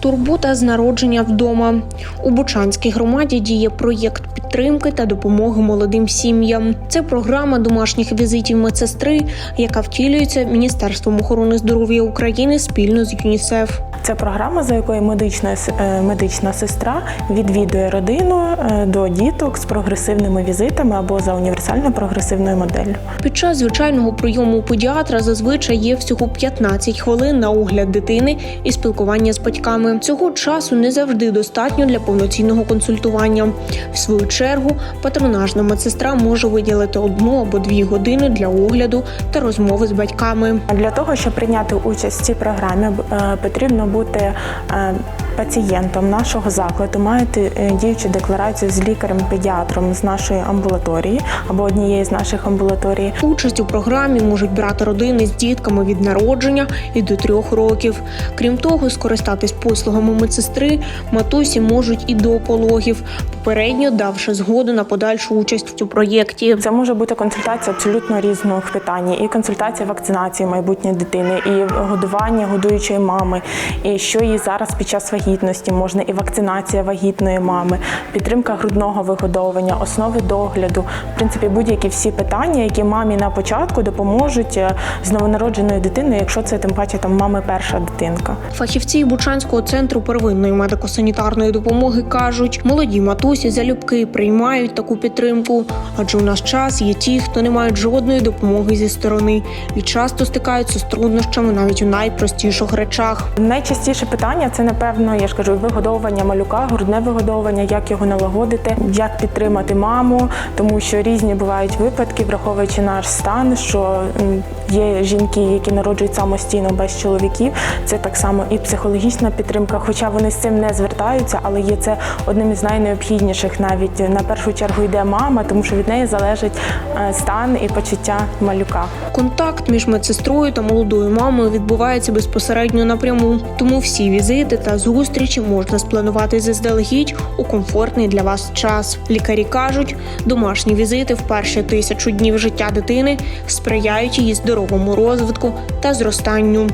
Турбота з народження вдома у Бучанській громаді діє проєкт підтримки та допомоги молодим сім'ям. Це програма домашніх візитів медсестри, яка втілюється Міністерством охорони здоров'я України спільно з ЮНІСЕФ. Це програма, за якою медична, е, медична сестра відвідує родину е, до діток з прогресивними візитами або за універсально прогресивною моделлю. Під час звичайного прийому у педіатра зазвичай є всього 15 хвилин на огляд дитини і спілкування з батьками. Цього часу не завжди достатньо для повноцінного консультування. В свою чергу патронажна медсестра може виділити одну або дві години для огляду та розмови з батьками. Для того, щоб прийняти участь в цій програмі, е, потрібно бути е, пацієнтом нашого закладу, маєте е, діючу декларацію з лікарем-педіатром з нашої амбулаторії або однієї з наших амбулаторій. Участь у програмі можуть брати родини з дітками від народження і до трьох років. Крім того, скористатись послугами медсестри матусі можуть і до пологів, попередньо давши згоду на подальшу участь у проєкті. Це може бути консультація абсолютно різних питань, і консультація вакцинації майбутньої дитини, і годування годуючої мами, і що їй зараз під час вагітності можна, і вакцинація вагітної мами, підтримка грудного вигодовування, основи догляду. В принципі, будь-які всі питання, які мамі на початку допоможуть е, з новонародженою дитиною, якщо це тим паче там мами перша дитинка. Фахівці Бучанського центру первинної медико-санітарної допомоги кажуть, молоді матусі залюбки приймають таку підтримку, адже у наш час є ті, хто не мають жодної допомоги зі сторони і часто стикаються з труднощами навіть у найпростіших речах. Найчастіше питання це напевно, я ж кажу, вигодовування малюка, грудне вигодовування, як його налагодити, як підтримати маму, тому що різні бувають випадки, враховуючи наш стан, що є жінки, які народжують самостійно без чоловіків. Це так само і психологічна підтримка, хоча вони з цим не звертаються, але є це одним із найнеобхідніших. Навіть на першу чергу йде мама, тому що від неї залежить е, стан і почуття малюка. Контакт між медсестрою та молодою мамою відбувається безпосередньо напряму, тому всі візити та зустрічі можна спланувати заздалегідь у комфортний для вас час. Лікарі кажуть, домашні візити в перші тисячу днів життя дитини сприяють її здоровому розвитку та зростанню.